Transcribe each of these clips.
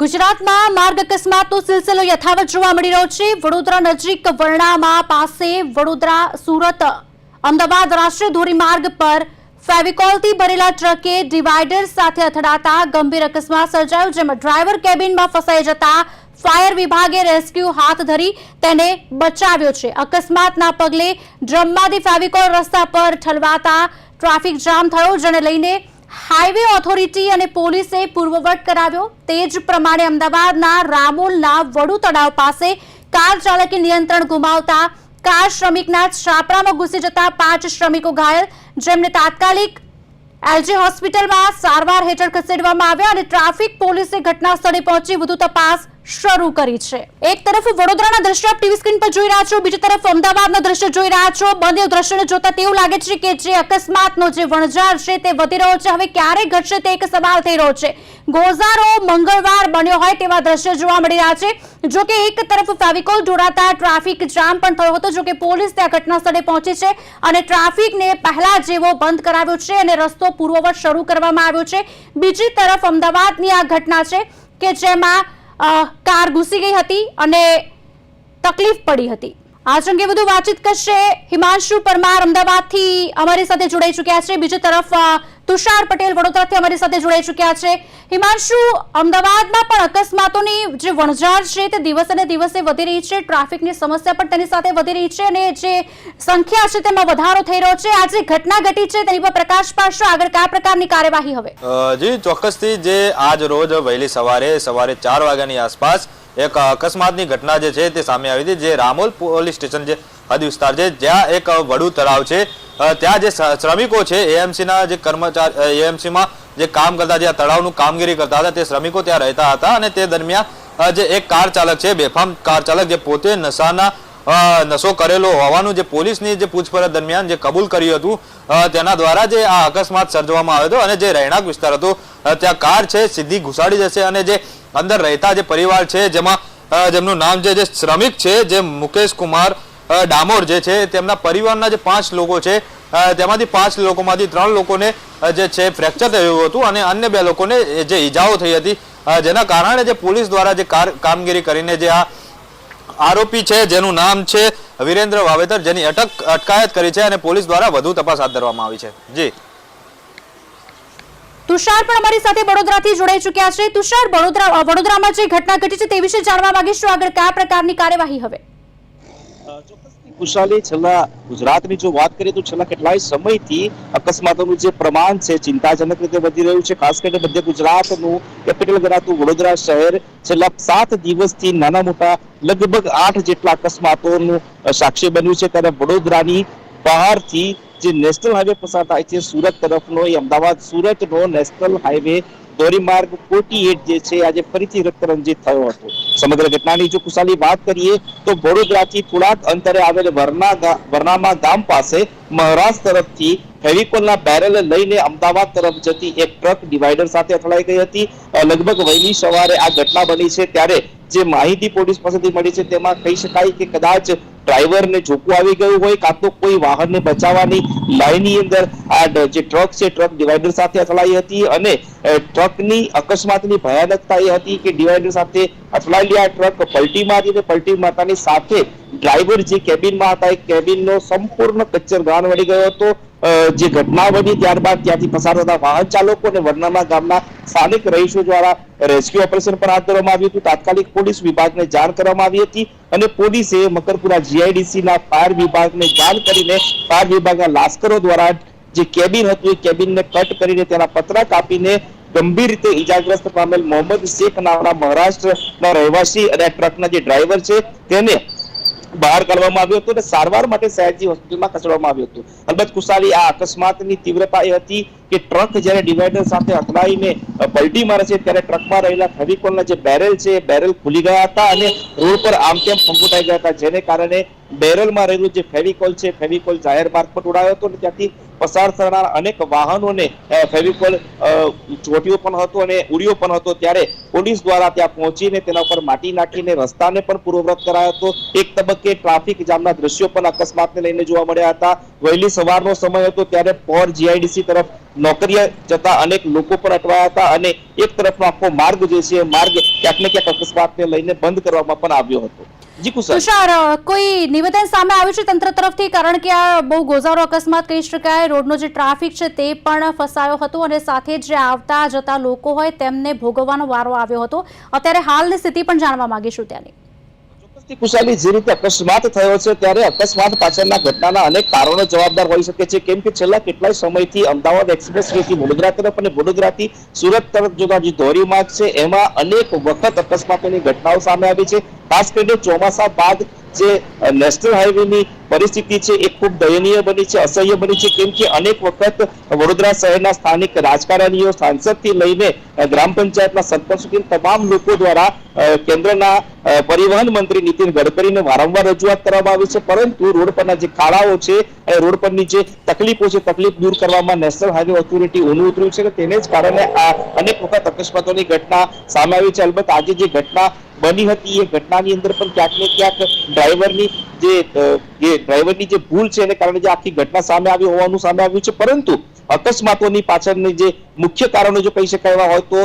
ગુજરાતમાં માર્ગ અકસ્માતનો સિલસિલો યથાવત જોવા મળી રહ્યો છે. વડોદરા નજીક વરણામાં પાસે વડોદરા સુરત અમદાવાદ રાષ્ટ્રીય ધોરીમાર્ગ પર ફેવિકોલથી ભરેલા ટ્રકે ડિવાઈડર સાથે અથડાતા ગંભીર અકસ્માત સર્જાયો, જેમાં ડ્રાઈવર કેબિનમાં ફસાઈ જતા ફાયર વિભાગે રેસ્ક્યુ હાથ ધરી તેને બચાવ્યો છે. અકસ્માતના પગલે ડ્રમમાંથી ફેવિકોલ રસ્તા પર ઠલવાતા ટ્રાફિક જામ થયો, જેને લઈને હાઈવે ઓથોરિટી અને પોલીસે પૂર્વવટ કરાવ્યો. તે જ પ્રમાણે અમદાવાદના રામોલના વડુ તળાવ પાસે કાર ચાલકે નિયંત્રણ ગુમાવતા કાર શ્રમિકના છાપરામાં ઘૂસી જતા પાંચ શ્રમિકો ઘાયલ, જેમને તાત્કાલિક એલજી હોસ્પિટલમાં સારવાર હેઠળ ખસેડવામાં આવ્યા અને ટ્રાફિક પોલીસે ઘટના સ્થળે પહોંચી વધુ તપાસ શરૂ કરી છે. એક તરફ વડોદરાના દ્રશ્ય આપ ટીવી સ્ક્રીન પર જોઈ રહ્યા છો, બીજી તરફ અમદાવાદના દ્રશ્ય જોઈ રહ્યા છો. બંને દ્રશ્યને જોતા તેવું લાગે છે કે જે અકસ્માતનો જે વણઝાર છે તે વધી રહ્યો છે. હવે ક્યારે ઘટશે તે એક સવાલ થઈ રહ્યો છે. ગોઝારો મંગળવાર બન્યો હોય તેવા દ્રશ્ય જોવા મળી રહ્યા છે. જો કે એક તરફ ફેવિકોલ જોડાતા ટ્રાફિક જામ પણ થયો હતો, જો કે પોલીસ ત્યાં ઘટના સ્થળે પહોંચી છે અને ટ્રાફિકને પહેલા જેવો બંધ કરાવ્યો છે અને રસ્તો પૂર્વવત શરૂ કરવામાં આવ્યો છે. બીજી તરફ અમદાવાદની આ ઘટના છે કે જેમાં કાર ઘૂસી ગઈ હતી અને તકલીફ પડી હતી. આ અંગે વધુ વાતચીત કરશે હિમાંશુ પરમાર. અમદાવાદથી અમારી સાથે જોડાઈ ચૂક્યા છે. બીજી તરફ તુષાર પટેલ વડોદરાથી અમારી સાથે જોડાઈ ચૂક્યા છે. હિમાંશુ, અમદાવાદમાં પણ અકસ્માતોની જે વણઝાર છે તે દિવસે ને દિવસે વધી રહી છે. ટ્રાફિકની સમસ્યા પણ તેની સાથે વધી રહી છે અને જે સંખ્યા છે તેમાં વધારો થઈ રહ્યો છે. આ જે ઘટના ઘટી છે તેની પર પ્રકાશ પાડશો. આગળ કયા પ્રકારની કાર્યવાહી હવે? જી, ચોક્કસથી જે આજ રોજ વહેલી સવારે સવારે ચાર વાગ્યાની આસપાસ એક અકસ્માતની ઘટના જે છે તે સામે આવી હતી, જે રામોલ પોલીસ સ્ટેશન જે હદ વિસ્તાર છે, જ્યાં એક વડુ તળાવ છે. ત્યાં જે શ્રમિકો છે, એએમસીના જે કર્મચારી એએમસીમાં જે કામ કરતા, જે તળાવનું કામગીરી કરતા હતા, તે શ્રમિકો ત્યાં રહેતા હતા અને તે દરમિયાન જે એક કાર ચાલક છે, બેફામ કાર ચાલક જે પોતે નશાના નશો કરેલો હોવાનું જે પોલીસની જે પૂછપરછ દરમિયાન જે કબૂલ કર્યું હતું તેના દ્વારા જે આ અકસ્માત સર્જવામાં આવ્યો હતો અને જે રહેણાંક વિસ્તાર હતો ત્યાં કાર છે, સીધી ઘુસાડી જશે અને જે અંદર રહેતા જે પરિવાર છે, જેમાં જેમનું નામ છે, જે શ્રમિક છે, જે મુકેશ કુમાર ડામોર જે છે, તેમના પરિવારના જે પાંચ લોકો છે તેમાંથી પાંચ લોકોમાંથી ત્રણ લોકોને જે છે, ફ્રેક્ચર થયું હતું અને અન્ય બે લોકોને જે ઈજાઓ થઈ હતી જેના કારણે જે પોલીસ દ્વારા જે કામગીરી કરીને જે આ આરોપી છે, જેનું નામ છે, વિરેન્દ્ર વાવેતર, જેની અટક, અટકાયત કરી છે અને પોલીસ દ્વારા વધુ તપાસ હાથ ધરવામાં આવી છે. જી. તુષાર પણ અમારી સાથે વડોદરાથી જોડાઈ ચૂક્યા છે. તુષાર, વડોદરા વડોદરામાં જે ઘટના ઘટી છે તે વિશે જાણવા માંગીશું. આગળ કયા પ્રકારની કાર્યવાહી હવે? ખુશાલી છેલ્લા ગુજરાતની જો વાત કરીએ તો છેલ્લા કેટલાય સમયથી અકસ્માતોનું જે પ્રમાણ છે, ચિંતાજનક રીતે વધી રહ્યું છે. ખાસ કરીને મધ્ય ગુજરાતનું કેપિટલ ગણાતું વડોદરા શહેર છેલ્લા સાત દિવસથી નાના મોટા લગભગ આઠ જેટલા અકસ્માતોનું સાક્ષી બન્યું છે. ત્યારે વડોદરાની બહારથી જે નેશનલ હાઈવે પસાર થાય છે સુરત તરફનો એ અમદાવાદ સુરતનો નેશનલ હાઈવે ધોરીમાર્ગ ફોર્ટી જે છે આજે ફરીથી રક્તરંજિત થયો હતો. સમગ્ર ઘટનાની જો કુશાલી વાત કરીએ તો વડોદરાથી થોડાક અંતરે આવેલ વરના વરનામા ગામ પાસે મહારાષ્ટ્ર તરફથી ફેવિકોલના બેરલ લઈને અમદાવાદ તરફ જતી એક ટ્રક ડિવાઈડર સાથે અથડાઈ ગઈ હતી. લગભગ વહેલી સવારે આ ઘટના બની છે ત્યારે જે માહિતી પોલીસ પાસેથી મળી છે, તેમાં કહી શકાય કે કદાચ ડ્રાઈવરને જોખું આવી ગયું હોય કાં તો કોઈ વાહનને બચાવવાની લાઈનની અંદર આ જે ટ્રક છે, ટ્રક ડિવાઈડર સાથે અથડાઈ હતી અને ટ્રકની અકસ્માતની ભયાનકતા એ હતી કે ડિવાઈડર સાથે અથડાયેલી આ ટ્રક પલટી હતી અને પલટી માતાની સાથે ડ્રાઈવર જે કેબિનમાં હતા, એ કેબિનનો સંપૂર્ણ કચ્છર ગાણ વળી ગયો હતો. જે ઘટના બની ત્યારબાદ ત્યાંથી પસાર થતા વાહન ચાલકો અને વરનામા ગામના સ્થાનિક રહીશો દ્વારા રેસ્ક્યુ ઓપરેશન પણ હાથ ધરવામાં આવ્યું હતું. તાત્કાલિક પોલીસ વિભાગને જાણ કરવામાં આવી હતી અને પોલીસે મકરપુરા જીઆઈડીસી ના ફાયર વિભાગને જાણ કરીને ફાયર વિભાગના લાશ્કરો દ્વારા જે કેબિન હતું, એ કેબિનને કટ કરીને તેના પતરા કાપીને ગંભીર રીતે ઈજાગ્રસ્ત પામેલ મોહમ્મદ શેખ નામના મહારાષ્ટ્રના રહેવાસી અને ટ્રકના જે ડ્રાઈવર છે, તેને બહાર કાઢવામાં આવ્યો હતો અને સારવાર માટે સયાજી હોસ્પિટલમાં ખસેડવામાં આવ્યો હતો. અલબત્ત કુશાલી આ અકસ્માતની તીવ્રતા એ હતી કે ટ્રક જ્યારે ડિવાઈડર સાથે અથડાઈને પલટી મારે છે ત્યારે ટ્રકમાં રહેલા ફેવિકોલના જે બેરેલ છે બેરેલ ખુલી ગયા હતા અને રોડ પર આમ તેમ ફંગોટાઈ ગયા હતા, જેને કારણે બેરલમાં રહેલું જે ફેવિકોલ છે, ફેવિકોલ જાહેર માર્ગ પર ઉડાવ્યો હતો અને ત્યાંથી પસાર થનાર અનેક વાહનોને ફેવિકોલ ચોટ્યો પણ હતો અને ઉડ્યો પણ હતો. ત્યારે પોલીસ દ્વારા ત્યાં પહોંચીને તેના ઉપર માટી નાખીને રસ્તાને પણ પૂર્વવ્રત કરાયો હતો. એક તબક્કે ટ્રાફિક જામના દ્રશ્યો પણ અકસ્માતને લઈને જોવા મળ્યા હતા. વહેલી સવારનો સમય હતો ત્યારે પોર જીઆઈડીસી તરફ નોકરીએ જતા અનેક લોકો પણ અટવાયા હતા અને એક તરફનો આખો માર્ગ જે છે માર્ગ ક્યાંક ને ક્યાંક અકસ્માતને લઈને બંધ કરવામાં પણ આવ્યો હતો. જી તુષાર કોઈ નિવેદન સામે આવ્યું છે તંત્ર તરફથી? કારણ કે આ બહુ ગોઝારો અકસ્માત કહી શકાય. રોડનો જે ટ્રાફિક છે તે પણ ફસાયો હતો અને સાથે જે આવતા જતા લોકો હોય તેમને ભોગવવાનો વારો આવ્યો હતો. અત્યારે હાલની સ્થિતિ પણ જાણવા માંગીશું ત્યાંની. ચોક્કસથી કુશાલી જે રીતે અકસ્માત થયો છે ત્યારે અકસ્માત પાછળના ઘટનાના અનેક કારણો જવાબદાર હોઈ શકે છે. કેમ કે છેલ્લા કેટલાય સમયથી અમદાવાદ એક્સપ્રેસ વેથી વડોદરા તરફ અને વડોદરાથી સુરત તરફ જોતા જે ધોરીમાર્ગ છે એમાં અનેક વખત અકસ્માતોની ઘટનાઓ સામે આવી છે. ખાસ કરીને ચોમાસા બાદ જે નેશનલ હાઈવેની પરિસ્થિતિ છે એ ખૂબ દયનીય બની છે, અસહ્ય બની છે. કેમ કે અનેક વખત વડોદરા શહેરના સ્થાનિક રાજકારણીઓ સાંસદથી લઈને ગ્રામ પંચાયતના સરપંચ સુધી તમામ લોકો દ્વારા કેન્દ્રના પરિવહન મંત્રી નીતિન ગડકરીને વારંવાર રજૂઆત કરવામાં આવી છે. પરંતુ રોડ પરના જે ખાડાઓ છે અને રોડ પરની જે તકલીફો છે, તકલીફ દૂર કરવામાં નેશનલ હાઈવે ઓથોરિટી ઊનું ઉતર્યું છે. તેને જ કારણે આ અનેક વખત અકસ્માતોની ઘટના સામે આવી છે. અલબત્ત આજે જે ઘટના બની હતી એ ઘટનાની અંદર પણ ક્યાંક ને ક્યાંક ડ્રાઈવરની જે જે ડ્રાઈવરની જે ભૂલ છે એને કારણે જે આખી ઘટના સામે આવી હોવાનું સામે આવ્યું છે, પરંતુ અકસ્માતોની પાછળની જે મુખ્ય કારણો જો કહી શકાય એવા હોય તો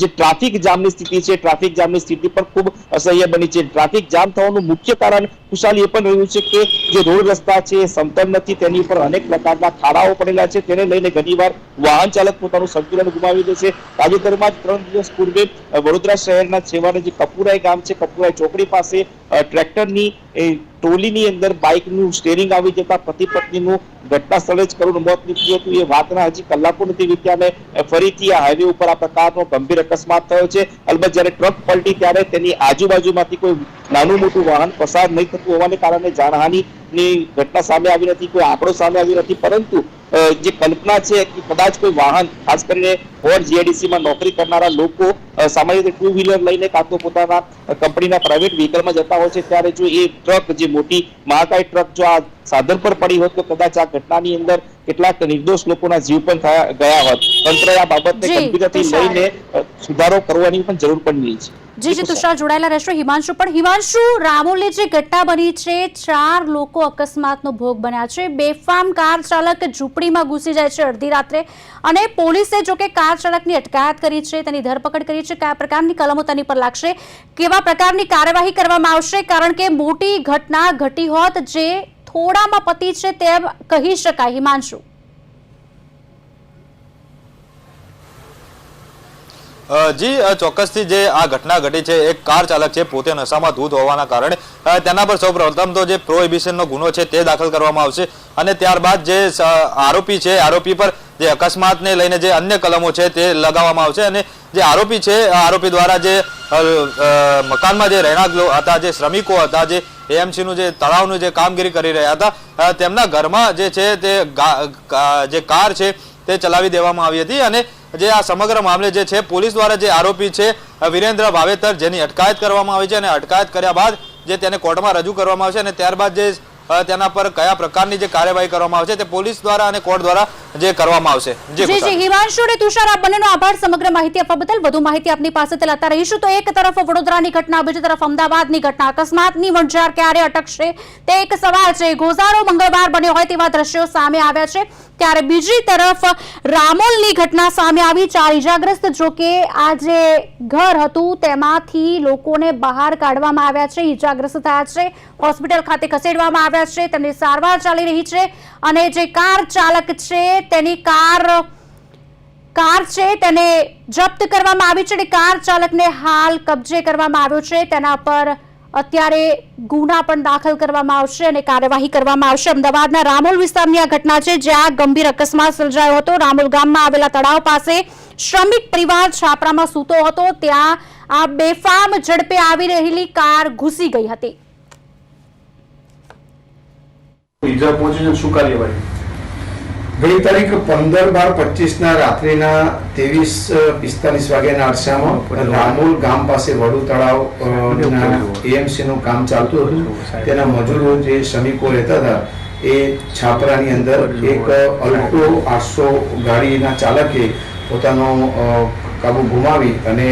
જે ટ્રાફિક જામની સ્થિતિ છે, ટ્રાફિક જામની સ્થિતિ પણ ખૂબ અસહ્ય બની છે. ટ્રાફિક જામ થવાનું મુખ્ય કારણ ખુશાલી એ પણ રહ્યું છે કે જે રોડ રસ્તા છે, એ સમતલ નથી, તેની ઉપર અનેક પ્રકારના ખાડાઓ પડેલા છે. તેને લઈને ઘણીવાર વાહન ચાલક પોતાનું સંતુલન ગુમાવી દે છે. તાજેતરમાં જ ત્રણ દિવસ પૂર્વે વડોદરા શહેરના છેવાડે જે કપુરાઈ ગામ છે, કપુરાઈ ચોકડી પાસે ટ્રેક્ટરની ટોલીની અંદર બાઇકનું સ્ટેરિંગ આવી જતા પતિ પત્નીનું ઘટના સ્થળે જ કરુણ મોત નીપજ્યું હતું. એ વાતના હજી કલાકો નથી વીત્યા અને ફરીથી આ હાઈવે ઉપર આ પ્રકારનો ગંભીર અકસ્માત થયો છે. અલબત્ત જ્યારે ટ્રક પલટી ત્યારે તેની આજુબાજુમાંથી કોઈ નાનું મોટું વાહન પસાર નહીં થતું હોવાને કારણે જાનહાનિની ઘટના સામે આવી નથી કોઈ આંકડો સામે આવી નથી પરંતુ જે કલ્પના છે કે કદાચ કોઈ વાહન ખાસ કરીને ફોર જીઆઈડીસીમાં નોકરી કરનારા લોકો સામાન્ય રીતે ટુ વ્હીલર લઈને કાં તો પોતાના કંપનીના પ્રાઇવેટ વ્હીકલમાં જતા હોય છે ત્યારે જો એ ટ્રક જે મોટી મહાકાય ટ્રક જો આ સાધન પર પડી હોત તો કદાચ આ ઘટનાની અંદર કેટલાક નિર્દોષ લોકોના જીવ પણ થયા ગયા હોત. તંત્રએ આ બાબતને ગંભીરતાથી લઈને સુધારો કરવાની પણ જરૂર પડી રહી છે. જી જી તુષાર જોડાયેલા રહેશો. હિમાંશુ પણ. હિમાંશુ રામોલી જે ઘટના બની છે ચાર લોકો અકસ્માતનો ભોગ બન્યા છે. બેફામ કાર ચાલક ઝૂંપડીમાં ઘૂસી જાય છે અડધી રાત્રે. અને પોલીસે જો કે કાર ચાલકની અટકાયત કરી છે તેની ધરપકડ કરી છે. કયા પ્રકારની કલમો તેની પર લાગશે કેવા પ્રકારની કાર્યવાહી કરવામાં આવશે કારણ કે મોટી ઘટના ઘટી હોત જે થોડામાં પતિ છે તેમ કહી શકાય. હિમાંશુ. જી ચોક્કસથી જે આ ઘટના ઘટી છે, એક કાર ચાલક છે, પોતે નશામાં ધૂત હોવાના કારણે તેના પર સૌપ્રથમ તો જે પ્રોહિબિશનનો ગુનો છે તે દાખલ કરવામાં આવશે અને ત્યારબાદ જે આરોપી છે, આરોપી પર જે અકસ્માતને લઈને જે અન્ય કલમો છે તે લગાવવામાં આવશે અને જે આરોપી છે આરોપી દ્વારા જે મકાનમાં જે રહેણાંક હતા, જે શ્રમિકો હતા, જે એએમસીનું જે તળાવનું જે કામગીરી કરી રહ્યા હતા તેમના ઘરમાં જે છે તે જે કાર છે તે ચલાવી દેવામાં આવી હતી અને જે આ સમગ્ર મામલે જે છે, પોલીસ દ્વારા જે આરોપી છે વિરેન્દ્ર ભાવેતર, જેની અટકાયત કરવામાં આવી છે અને અટકાયત કર્યા બાદ જે તેને કોર્ટમાં રજૂ કરવામાં આવશે અને ત્યારબાદ જે તેના પર કયા પ્રકારની જે કાર્યવાહી કરવામાં આવશે તે પોલીસ દ્વારા અને કોર્ટ દ્વારા જે કરવામાં આવશે. જી જી હિમાંશુ અને તુષાર આપ બંનેનો આભાર. સમગ્ર માહિતી આપવા બદલ વધુ માહિતી આપની પાસેથી લેતા રહીશું. તો એક તરફ વડોદરાની ઘટના બીજી તરફ અમદાવાદની ઘટના. અકસ્માતની વણઝાર ક્યારે અટકશે તે એક સવાલ છે. ગોઝારો મંગળવાર બન્યો હોય તેવા દ્રશ્યો સામે આવ્યા છે. ત્યારે બીજી તરફ રામોલની ઘટના સામે આવી. ચાર ઇજાગ્રસ્ત જો કે આ જે ઘર હતું તેમાંથી લોકોને બહાર કાઢવામાં આવ્યા છે. ઇજાગ્રસ્ત થયા છે. હોસ્પિટલ ખાતે ખસેડવામાં આવ્યા છે, તેમની સારવાર ચાલી રહી છે અને જે કાર ચાલક છે, તેની કાર કાર છે, તેને જપ્ત કરવામાં આવી છે અને કાર ચાલકને હાલ કબજે કરવામાં આવ્યો છે. તેના પર અત્યારે ગુના પણ દાખલ કરવામાં આવશે અને કાર્યવાહી કરવામાં આવશે. અમદાવાદના રામોલ વિસ્તારની આ ઘટના છે, જ્યાં ગંભીર અકસ્માત સર્જાયો હતો. રામોલ ગામમાં આવેલા તળાવ પાસે શ્રમિક પરિવાર છાપરામાં સૂતો હતો. ત્યાં આ બેફામ ઝડપે આવી રહેલી કાર ઘૂસી ગઈ હતી. ઈજા પહોંચી છે શું કાર્યવાહી ગઈ તારીખ પંદર બાર પચીસના રાત્રિના ત્રેવીસ પિસ્તાલીસ વાગ્યાના અરસામાં રામોલ ગામ પાસે વડુ તળાવ એએમસીનું કામ ચાલતું હતું. તેના મજૂરો જે શ્રમિકો રહેતા હતા એ છાપરાની અંદર એક અલ્ટો આઠસો ગાડીના ચાલકે પોતાનો કાબુ ગુમાવી અને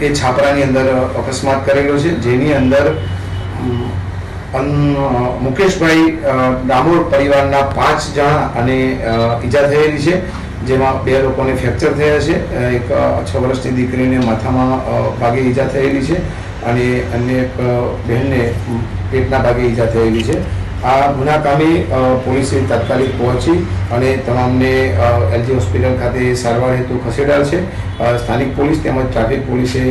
એ છાપરાની અંદર અકસ્માત કરેલો છે. જેની અંદર મુકેશભાઈ ડામોર પરિવારના પાંચ જણા અને ઈજા થયેલી છે, જેમાં બે લોકોને ફ્રેક્ચર થયા છે એક છ વર્ષની દીકરીને માથામાં ભાગે ઈજા થયેલી છે અને અન્ય એક બહેનને પેટના ભાગે ઈજા થયેલી છે. આ ગુના કામે પોલીસે તાત્કાલિક પહોંચી અને તમામને એલજી હોસ્પિટલ ખાતે સારવાર હેતુ ખસેડાયેલ છે. સ્થાનિક પોલીસ તેમજ ટ્રાફિક પોલીસે